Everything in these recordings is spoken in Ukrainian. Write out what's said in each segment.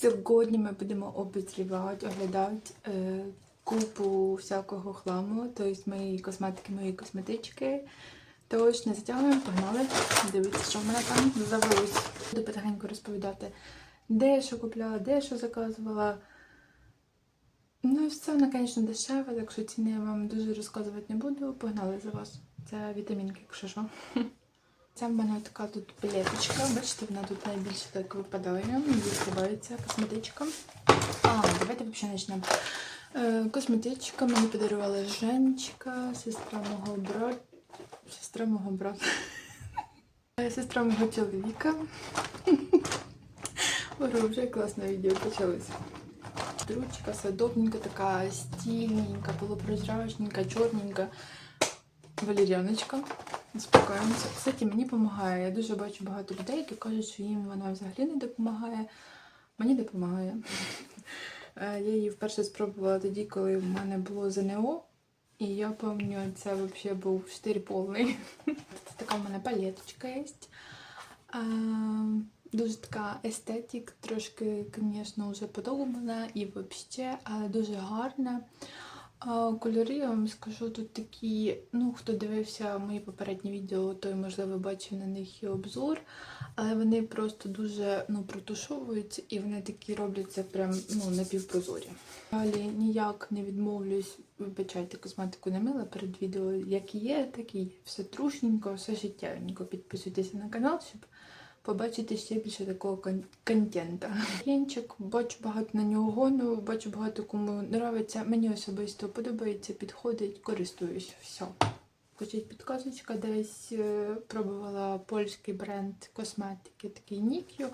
Сьогодні ми будемо обозрівати, оглядати е, купу всякого хламу, тобто моєї косметики, моєї косметички. Тож не затягуємо, погнали. Дивіться, що в мене там завелось. Буду потихеньку розповідати, де я що купляла, де я що заказувала. Ну і все, воно, звісно, дешеве, так що ціни я вам дуже розказувати не буду. Погнали за вас. Це вітамінки, якщо що. Це в мене така тут палеточка. Бачите, вона тут найбільше так випадає. Відкривається косметичка. А, давайте взагалі почнемо. Е, Косметичка мені подарувала Женечка, сестра мого брата. Сестра мого брата. Е, Сестра мого чоловіка. Ура, вже класне відео почалося. Ручка садовненька, така стильненька, полупрозрачненька, чорненька. Валеріаночка. Успокоїмося. Кстати, мені допомагає. Я дуже бачу багато людей, які кажуть, що їм вона взагалі не допомагає. Мені допомагає. Е, Я її вперше спробувала тоді, коли в мене було ЗНО. І я пам'ятаю, це взагалі був штир повний. Тут така в мене палеточка є. Дуже така естетик, трошки, звісно, вже подобана і взагалі, але дуже гарна. А, Кольори, я вам скажу, тут такі, ну, хто дивився мої попередні відео, той, можливо, бачив на них і обзор, але вони просто дуже ну, протушовуються і вони такі робляться прям ну, напівпрозорі. Далі ніяк не відмовлюсь, вибачайте, косметику не мила перед відео, як і є, так і є. Все трушненько, все життєвенько. Підписуйтесь на канал, щоб побачити ще більше такого кон- контента. Янчик, бачу багато на нього гону, бачу багато кому подобається. Мені особисто подобається, підходить, користуюсь. Все. Хочуть підказочка, десь е, пробувала польський бренд косметики, такий Нікю.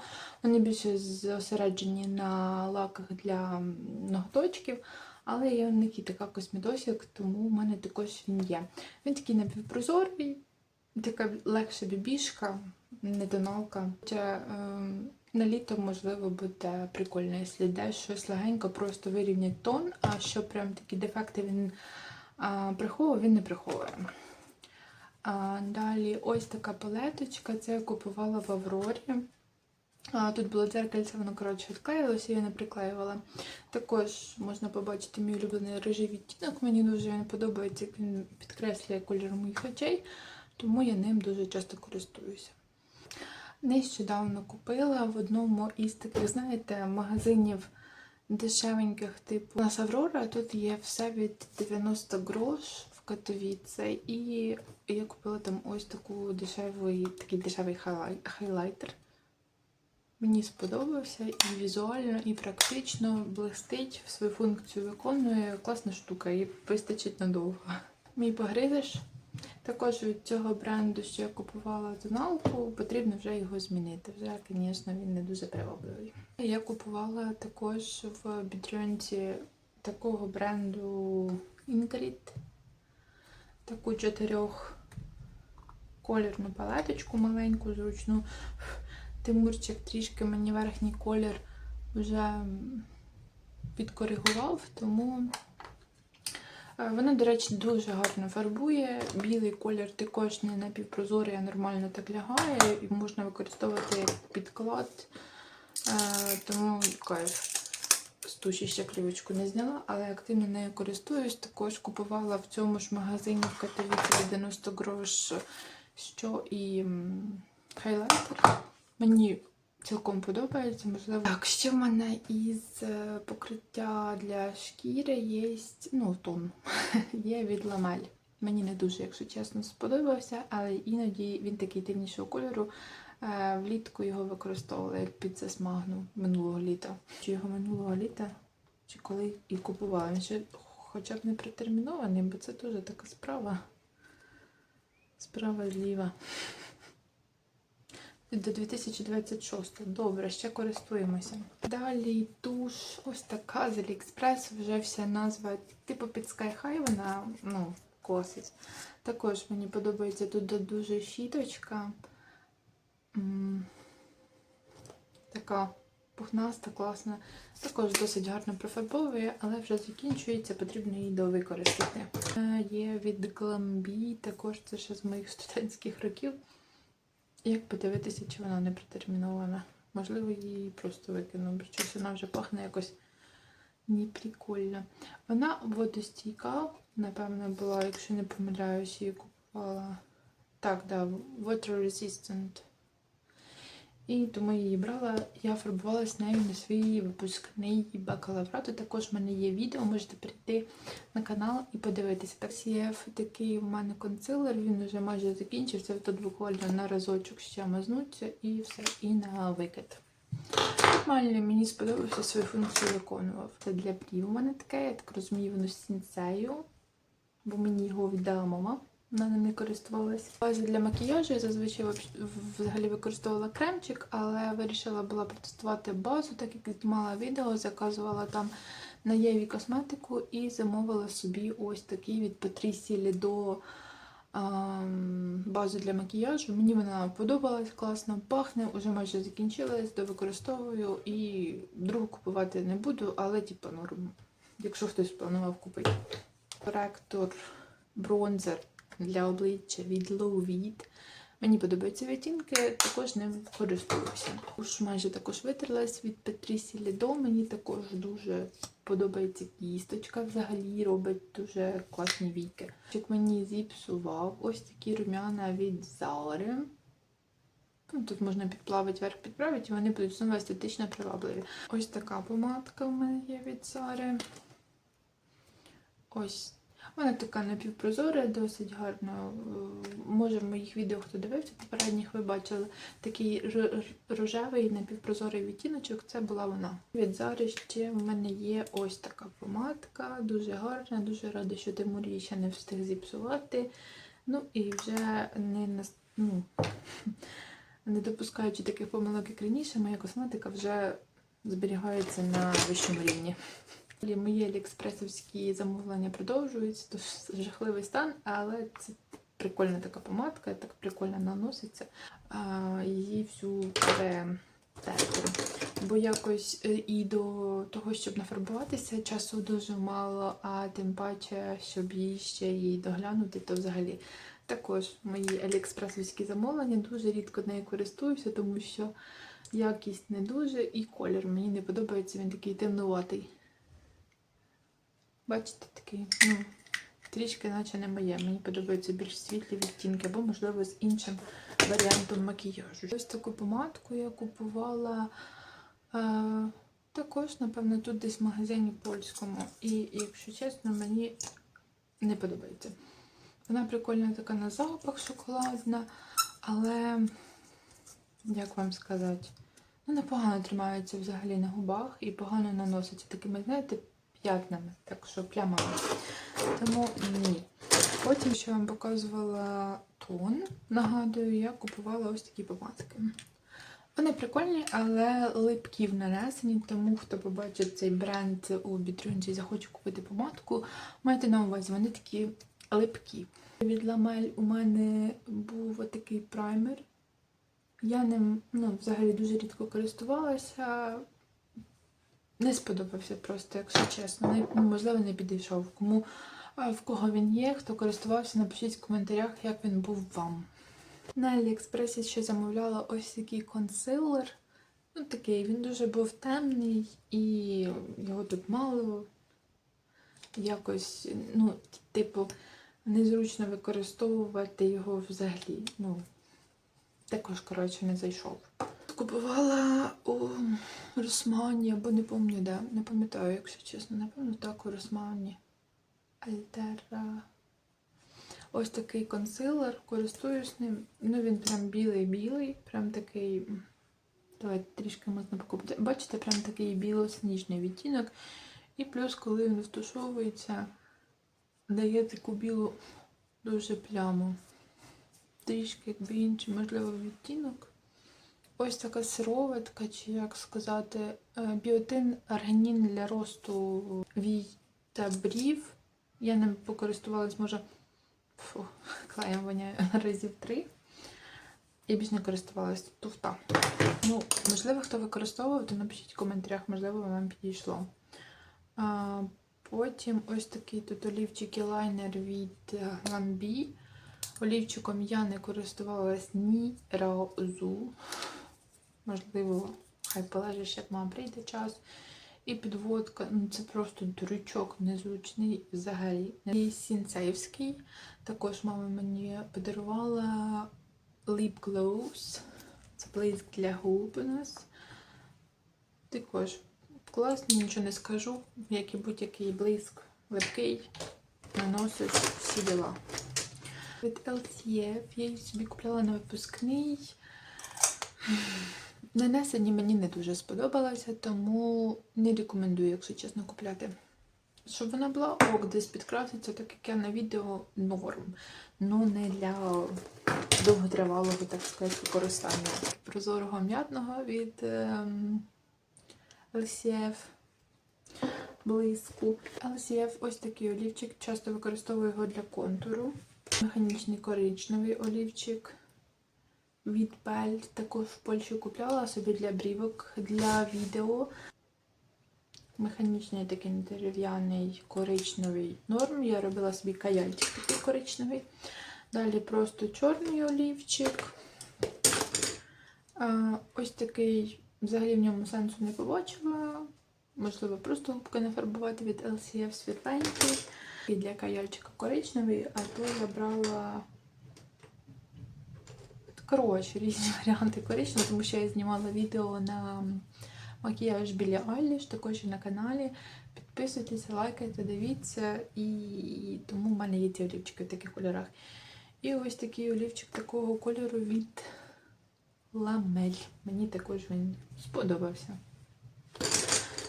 Вони більше зосереджені на лаках для м, ногточків. Але є у них і така косметосик, тому в мене також він є. Він такий напівпрозорий, така легша бібішка, не тоналка. Хоча ем, на літо, можливо, буде прикольно, якщо йдеш щось легенько, просто вирівнять тон, а що прям такі дефекти він приховує, він не приховує. А, далі ось така палеточка, це я купувала в Аврорі. Тут було дзеркальце, воно коротше відклеїлося, я не приклеювала. Також можна побачити мій улюблений рижий відтінок. Мені дуже він подобається, як він підкреслює кольор моїх очей, тому я ним дуже часто користуюся. Нещодавно купила в одному із таких, знаєте, магазинів дешевеньких, типу у нас Аврора. Тут є все від 90 грош в Катовіце. І я купила там ось таку дешевий, такий дешевий хайлай- хайлайтер. Мені сподобався і візуально, і практично блистить, свою функцію виконує. Класна штука, і вистачить надовго. Мій погризиш. Також від цього бренду, що я купувала тоналку, потрібно вже його змінити. Вже, звісно, він не дуже привабливий. Я купувала також в бідрюнці такого бренду Ingrid. Таку чотирьох колірну палеточку маленьку, зручну. Тимурчик трішки мені верхній колір вже підкоригував, тому Вона, до речі, дуже гарно фарбує. Білий колір також не напівпрозорий, а нормально так лягає і можна використовувати як підклад. Е, Тому кайф. Туші ще клівочку не зняла, але активно нею користуюсь. Також купувала в цьому ж магазині в Катовіці 90 грош, що і хайлайтер. Мені цілком подобається, можливо. Так, ще в мене із е, покриття для шкіри є, ну, тон, є від ламель. Мені не дуже, якщо чесно, сподобався, але іноді він такий темнішого кольору. Е, Влітку його використовувала як під засмагну минулого літа. Чи його минулого літа, чи коли і купувала. Він ще хоча б не протермінований, бо це теж така справа. Справа зліва. До 2026. Добре, ще користуємося. Далі туш, ось така з Аліекспрес, вже вся назва, типу під Sky High вона ну, косить. Також мені подобається тут дуже щіточка. Така пухнаста, класна. Також досить гарно профарбовує, але вже закінчується, потрібно її довикористати. Е, Є від Glambi, також це ще з моїх студентських років. Як подивитися, чи вона не протермінована? Можливо, її просто викину, бо щось вона вже пахне якось неприкольно. Вона водостійка, напевно, була, якщо не помиляюсь, її купувала. Так, да, water resistant. І тому я її брала. Я фарбувалась нею на свій випускний бакалаврат. І Також в мене є відео, можете прийти на канал і подивитися. Так, є такий у мене консилер, він вже майже закінчився. Тут буквально на разочок ще мазнуться і все, і на викид. Нормально, мені сподобався свою функцію виконував. Це для брів у мене таке, я так розумію, воно з сінцею, бо мені його віддала мама. Вона ним не користувалась. Базі для макіяжу я зазвичай взагалі використовувала кремчик, але вирішила була протестувати базу, так як знімала відео, заказувала там на Єві косметику і замовила собі ось такий від Lido ам, базу для макіяжу. Мені вона подобалась класно, пахне, уже майже закінчилась, довикористовую і другу купувати не буду, але типу норм. Якщо хтось планував купити. Коректор бронзер для обличчя від Low Мені подобаються відтінки, також ним користуюся. Уж майже також витерлась від Петрісі Лідо. Мені також дуже подобається кісточка. Взагалі робить дуже класні віки. Як мені зіпсував ось такі рум'яна від Zara. Ну, Тут можна підплавити вверх підправити, і вони будуть знову естетично привабливі. Ось така помадка в мене є від Zara. Ось вона така напівпрозора, досить гарно. Е, Може, в моїх відео, хто дивився, попередніх ви бачили такий рожевий напівпрозорий відтіночок. Це була вона. Від зараз ще в мене є ось така помадка, дуже гарна, дуже рада, що Тимур її ще не встиг зіпсувати. Ну і вже не нас- ну, не допускаючи таких помилок, як раніше, моя косметика вже зберігається на вищому рівні. Мої аліекспресовські замовлення продовжуються, то жахливий стан, але це прикольна така помадка, так прикольно наноситься. А, її всю перетерти. Бо якось е, і до того, щоб нафарбуватися, часу дуже мало, а тим паче, щоб її ще її доглянути, то взагалі. Також мої аліекспресовські замовлення дуже рідко нею користуюся, тому що якість не дуже, і колір мені не подобається, він такий темнуватий. Бачите, такий, ну, трішки наче не моє. Мені подобаються більш світлі відтінки, або, можливо, з іншим варіантом макіяжу. Ось таку помадку я купувала е, також, напевно, тут десь в магазині польському. І, якщо чесно, мені не подобається. Вона прикольна така на запах шоколадна, але, як вам сказати, ну, непогано тримається взагалі на губах і погано наноситься такими, знаєте, п'ятнами, так що плямами. Тому ні. Потім, я вам показувала тон, нагадую, я купувала ось такі помадки. Вони прикольні, але липкі в нанесенні, тому хто побачить цей бренд у бітрюнці і захоче купити помадку, майте на увазі, вони такі липкі. Від Ламель у мене був отакий праймер. Я ним ну, взагалі дуже рідко користувалася. Не сподобався просто, якщо чесно. Не, ну, можливо, не підійшов. Кому в кого він є, хто користувався, напишіть в коментарях, як він був вам. На Аліекспресі ще замовляла ось такий консилер. Ну, такий, він дуже був темний і його тут мало. Якось, ну, типу, незручно використовувати його взагалі. Ну, також, коротше, не зайшов. Купувала у Росмані, або не пам'ятаю де. Не пам'ятаю, якщо чесно. Напевно, так, у Росмані. Альтера. Ось такий консилер, користуюсь ним. Ну, він прям білий-білий, прям такий. Давайте трішки можна покупити. Бачите, прям такий білосніжний відтінок. І плюс, коли він втушовується, дає таку білу дуже пляму. Трішки якби інший, можливо, відтінок. Ось така сироватка, чи як сказати, е, біотин аргінін для росту вій та брів. Я ним покористувалась, може, фу, клеєм воняє разів три. І більш не користувалась туфта. Ну, можливо, хто використовував, то напишіть в коментарях, можливо, вам підійшло. А, потім ось такий тут олівчик і лайнер від Ламбі. Олівчиком я не користувалась ні разу. Можливо, хай полежиш, як мама прийде час. І підводка, ну це просто дурачок незручний взагалі. І сінцеївський. Також мама мені подарувала Lip Glows. Це блиск для губ у нас. Також класний, нічого не скажу. Як і будь-який блиск липкий, наносиш всі діла. Від LCF я її собі купляла на випускний. Нанесення мені не дуже сподобалося, тому не рекомендую, якщо чесно, купляти. Щоб вона була ок, десь підкраситься, так як я на відео норм. Ну не для довготривалого, так сказати, використання. Прозорого м'ятного від ем, LCF блиску. LCF ось такий олівчик, часто використовую його для контуру. Механічний коричневий олівчик від Bell. Також в Польщі купляла собі для брівок, для відео. Механічний такий дерев'яний коричневий норм. Я робила собі каяльчик такий коричневий. Далі просто чорний олівчик. Ось такий, взагалі в ньому сенсу не побачила. Можливо, просто губки не фарбувати від LCF світленький. І для каяльчика коричневий, а то я брала коротше різні варіанти коричневого, тому що я знімала відео на макіяж біля Айліш, також і на каналі. Підписуйтесь, лайкайте, дивіться, і тому в мене є ці олівчики в таких кольорах. І ось такий олівчик такого кольору від Ламель. Мені також він сподобався.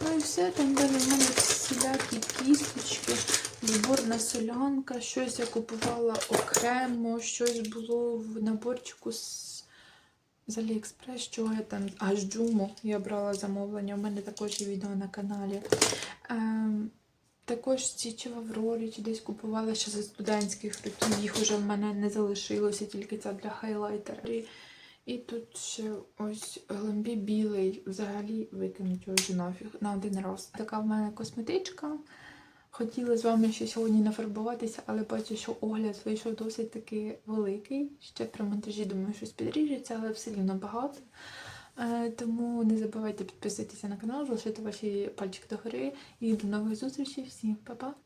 Ну і все, там далі в мене всілякі кісточки, зборна солянка, щось я купувала окремо, щось було в наборчику з, з Аліекспрес, що я там, аж джуму я брала замовлення, у мене також є відео на каналі. Ем, також ці чи в Аврорі, чи десь купувала ще за студентських років, їх вже в мене не залишилося, тільки ця для хайлайтера. І тут ще ось глембі білий, взагалі викинуть його нафіг на один раз. Така в мене косметичка. Хотіла з вами ще сьогодні нафарбуватися, але бачу, що огляд вийшов досить таки великий. Ще при монтажі, думаю, щось підріжеться, але все рівно багато. Е, Тому не забувайте підписатися на канал, залишити ваші пальчики догори. І до нових зустрічей. Всім па-па!